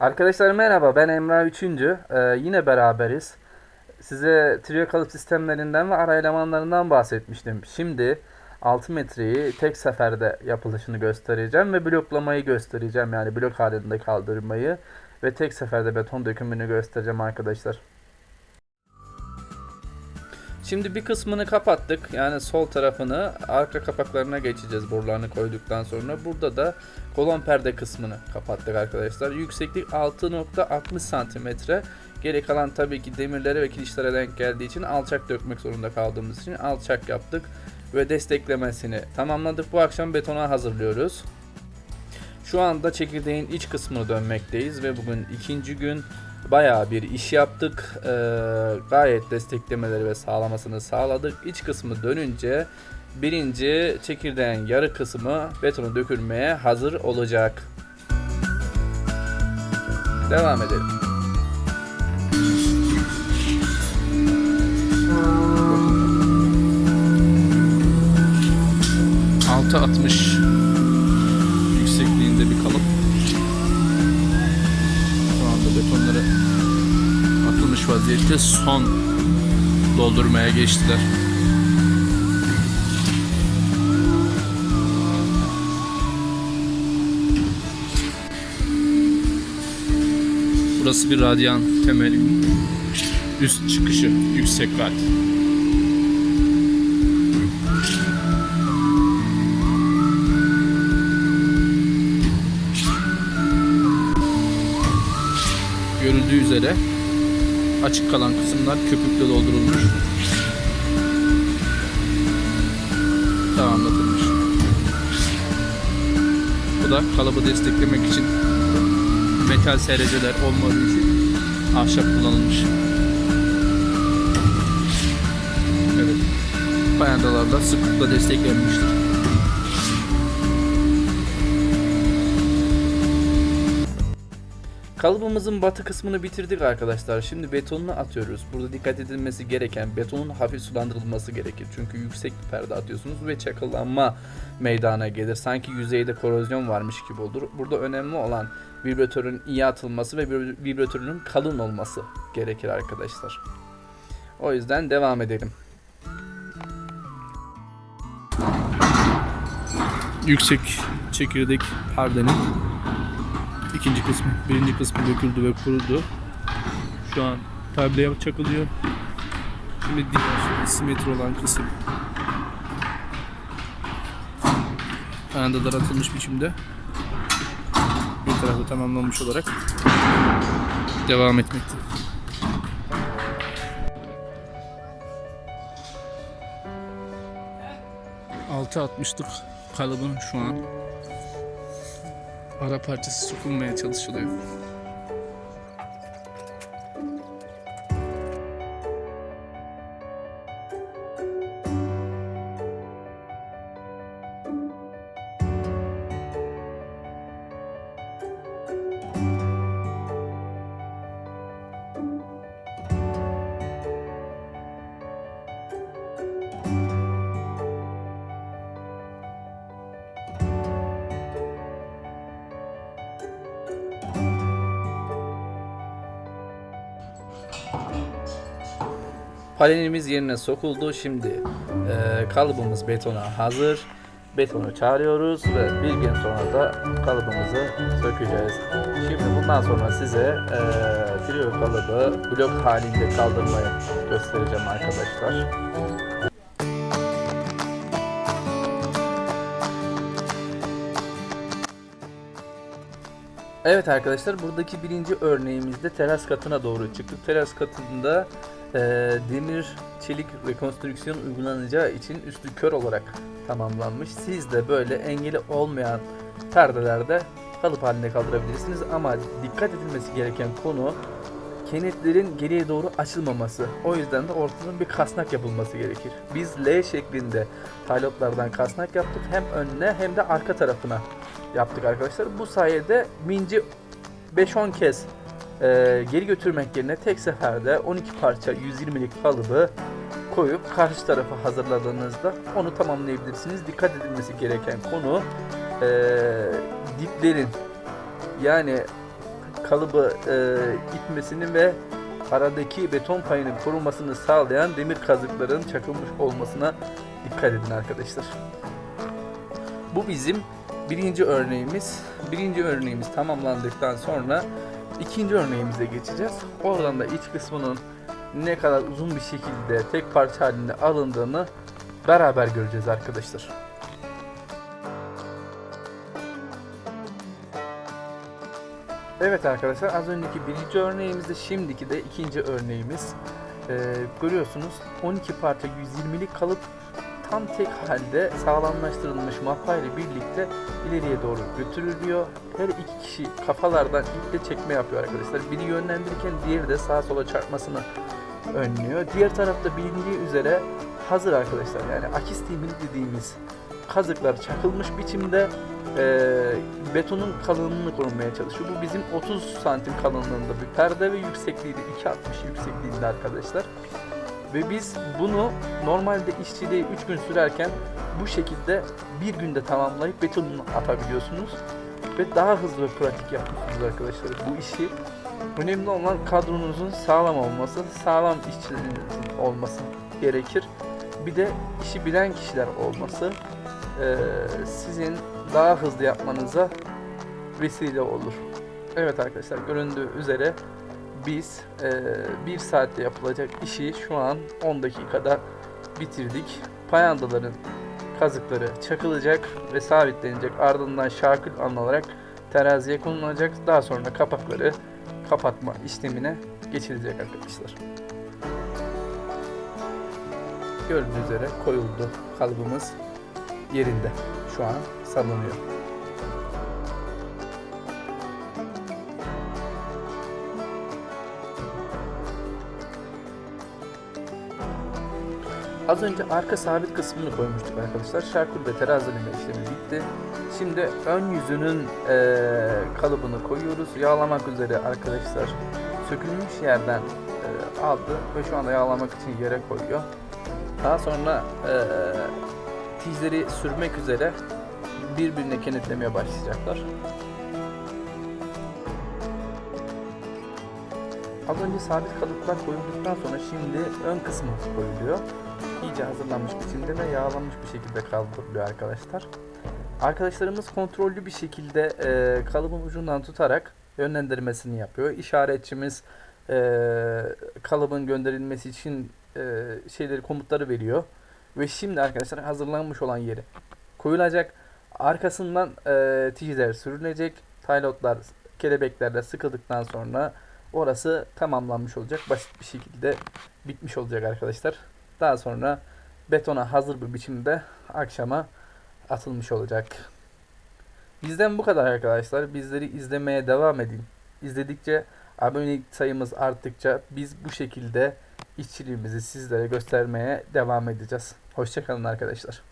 Arkadaşlar merhaba ben Emrah Üçüncü. Ee, yine beraberiz. Size trio kalıp sistemlerinden ve ara elemanlarından bahsetmiştim. Şimdi 6 metreyi tek seferde yapılışını göstereceğim ve bloklamayı göstereceğim. Yani blok halinde kaldırmayı ve tek seferde beton dökümünü göstereceğim arkadaşlar. Şimdi bir kısmını kapattık. Yani sol tarafını arka kapaklarına geçeceğiz borularını koyduktan sonra. Burada da kolon perde kısmını kapattık arkadaşlar. Yükseklik 6.60 santimetre. Geri kalan tabii ki demirlere ve kirişlere denk geldiği için alçak dökmek zorunda kaldığımız için alçak yaptık. Ve desteklemesini tamamladık. Bu akşam betona hazırlıyoruz. Şu anda çekirdeğin iç kısmını dönmekteyiz ve bugün ikinci gün bayağı bir iş yaptık. Ee, gayet desteklemeleri ve sağlamasını sağladık. İç kısmı dönünce birinci çekirdeğin yarı kısmı betonu dökülmeye hazır olacak. Devam edelim. Altı 60 vaziyette son doldurmaya geçtiler. Burası bir radyan temeli. Üst çıkışı, yüksek kat. Görüldüğü üzere açık kalan kısımlar köpükle doldurulmuş. Tamamlatılmış. Bu da kalıbı desteklemek için metal sereceler olmadığı için ahşap kullanılmış. Evet. Payandalarla sıklıkla desteklenmiştir. Kalıbımızın batı kısmını bitirdik arkadaşlar. Şimdi betonunu atıyoruz. Burada dikkat edilmesi gereken betonun hafif sulandırılması gerekir. Çünkü yüksek bir perde atıyorsunuz ve çakıllanma meydana gelir. Sanki yüzeyde korozyon varmış gibi olur. Burada önemli olan vibratörün iyi atılması ve vibra- vibratörünün kalın olması gerekir arkadaşlar. O yüzden devam edelim. yüksek çekirdek perdenin ikinci kısmı, birinci kısmı döküldü ve kurudu. Şu an tableye çakılıyor. Şimdi diğer simetri olan kısım Payandalar atılmış biçimde bir tarafı tamamlanmış olarak devam etmekte. Altı atmıştık kalıbın şu an ara parçası sokulmaya çalışılıyor. Palenimiz yerine sokuldu. Şimdi e, kalıbımız betona hazır. Betonu çağırıyoruz ve bir gün sonra da kalıbımızı sökeceğiz. Şimdi bundan sonra size e, trio kalıbı blok halinde kaldırmayı göstereceğim arkadaşlar. Evet arkadaşlar buradaki birinci örneğimizde teras katına doğru çıktık. Teras katında e, demir çelik rekonstrüksiyon uygulanacağı için üstü kör olarak tamamlanmış. Siz de böyle engeli olmayan perdelerde kalıp halinde kaldırabilirsiniz ama dikkat edilmesi gereken konu kenetlerin geriye doğru açılmaması. O yüzden de ortadan bir kasnak yapılması gerekir. Biz L şeklinde taylotlardan kasnak yaptık. Hem önüne hem de arka tarafına yaptık arkadaşlar. Bu sayede minci 5-10 kez e, geri götürmek yerine tek seferde 12 parça 120'lik kalıbı koyup karşı tarafa hazırladığınızda onu tamamlayabilirsiniz. Dikkat edilmesi gereken konu e, diplerin yani kalıbı e, itmesini ve aradaki beton payının korunmasını sağlayan demir kazıkların çakılmış olmasına dikkat edin arkadaşlar. Bu bizim birinci örneğimiz. Birinci örneğimiz tamamlandıktan sonra ikinci örneğimize geçeceğiz. Oradan da iç kısmının ne kadar uzun bir şekilde tek parça halinde alındığını beraber göreceğiz arkadaşlar. Evet arkadaşlar az önceki birinci örneğimizde şimdiki de ikinci örneğimiz. Ee, görüyorsunuz 12 parça 120'lik kalıp tam tek halde sağlamlaştırılmış mappa ile birlikte ileriye doğru götürülüyor. Her iki kişi kafalardan iple çekme yapıyor arkadaşlar. Biri yönlendirirken diğeri de sağa sola çarpmasını önlüyor. Diğer tarafta bilindiği üzere hazır arkadaşlar yani akis dediğimiz kazıklar çakılmış biçimde eee, betonun kalınlığını korumaya çalışıyor. Bu bizim 30 santim kalınlığında bir perde ve yüksekliği de 2.60 yüksekliğinde arkadaşlar. Ve biz bunu normalde işçiliği 3 gün sürerken bu şekilde bir günde tamamlayıp betonunu atabiliyorsunuz. Ve daha hızlı ve pratik yapıyorsunuz arkadaşlar bu işi. Önemli olan kadronuzun sağlam olması, sağlam işçilerinizin olması gerekir. Bir de işi bilen kişiler olması sizin daha hızlı yapmanıza vesile olur. Evet arkadaşlar göründüğü üzere biz eee bir saatte yapılacak işi şu an 10 dakikada bitirdik. Payandaların kazıkları çakılacak ve sabitlenecek. Ardından şarkül alınarak teraziye konulacak. Daha sonra kapakları kapatma işlemine geçilecek arkadaşlar. Gördüğünüz üzere koyuldu kalıbımız yerinde. Şu an sallanıyor. Az önce arka sabit kısmını koymuştuk arkadaşlar. Şarkül ve terazileme işlemi bitti. Şimdi ön yüzünün eee, kalıbını koyuyoruz. Yağlamak üzere arkadaşlar sökülmüş yerden eee, aldı ve şu anda yağlamak için yere koyuyor. Daha sonra eee tizleri sürmek üzere birbirine kenetlemeye başlayacaklar. Az önce sabit kalıplar koyulduktan sonra şimdi ön kısmı koyuluyor. İyice hazırlanmış biçimde ve yağlanmış bir şekilde kaldırılıyor arkadaşlar. Arkadaşlarımız kontrollü bir şekilde e, kalıbın ucundan tutarak yönlendirmesini yapıyor. İşaretçimiz e, kalıbın gönderilmesi için e, şeyleri komutları veriyor. Ve şimdi arkadaşlar hazırlanmış olan yeri koyulacak. Arkasından e, tijler sürülecek. Taylotlar kelebeklerle sıkıldıktan sonra orası tamamlanmış olacak. Basit bir şekilde bitmiş olacak arkadaşlar. Daha sonra betona hazır bir biçimde akşama atılmış olacak. Bizden bu kadar arkadaşlar. Bizleri izlemeye devam edin. İzledikçe abonelik sayımız arttıkça biz bu şekilde işçiliğimizi sizlere göstermeye devam edeceğiz. Hoşçakalın arkadaşlar.